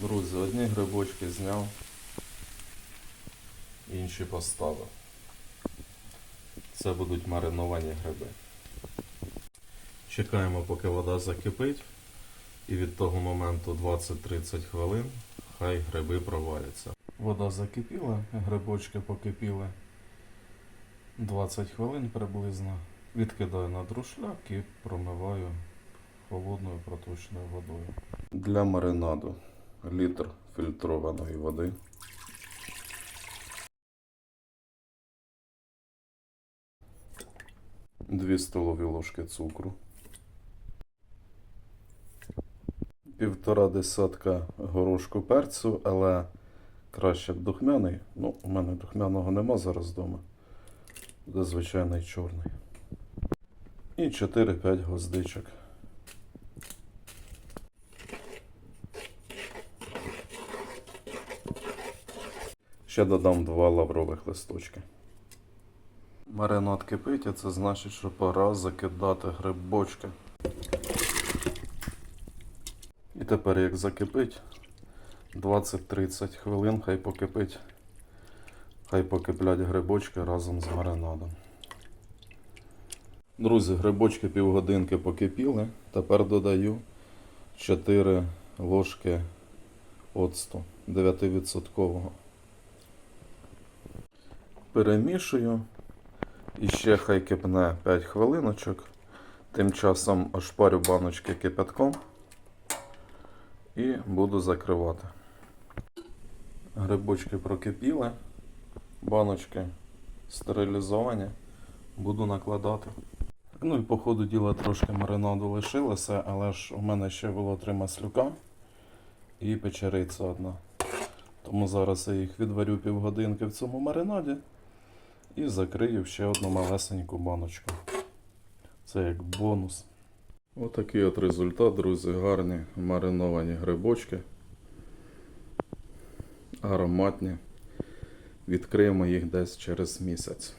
Друзі, одні грибочки зняв, інші поставив. Це будуть мариновані гриби. Чекаємо, поки вода закипить, і від того моменту 20-30 хвилин хай гриби проваряться. Вода закипіла, грибочки покипіли 20 хвилин приблизно. Відкидаю на друшляк і промиваю холодною проточною водою. Для маринаду літр фільтрованої води. Дві столові ложки цукру. Півтора десятка горошку перцю, але краще б духмяний. Ну, у мене духмяного нема зараз вдома. Буде звичайний чорний. І 4-5 гвоздичок. Ще додам два лаврових листочки. Маринад кипить, а це значить, що пора закидати грибочки. І тепер як закипить, 20-30 хвилин хай покипить. Хай покиплять грибочки разом з маринадом. Друзі, грибочки півгодинки покипіли. Тепер додаю 4 ложки оцту 9%. Перемішую. І ще хай кипне 5 хвилиночок. Тим часом ошпарю баночки кипятком і буду закривати. Грибочки прокипіли, баночки стерилізовані. Буду накладати. Ну і по ходу діла трошки маринаду лишилося, але ж у мене ще було три маслюка і печериця одна. Тому зараз я їх відварю півгодинки в цьому маринаді і закрию ще одну малесеньку баночку. Це як бонус. Отакий от результат, друзі, гарні мариновані грибочки. Ароматні. Відкриємо їх десь через місяць.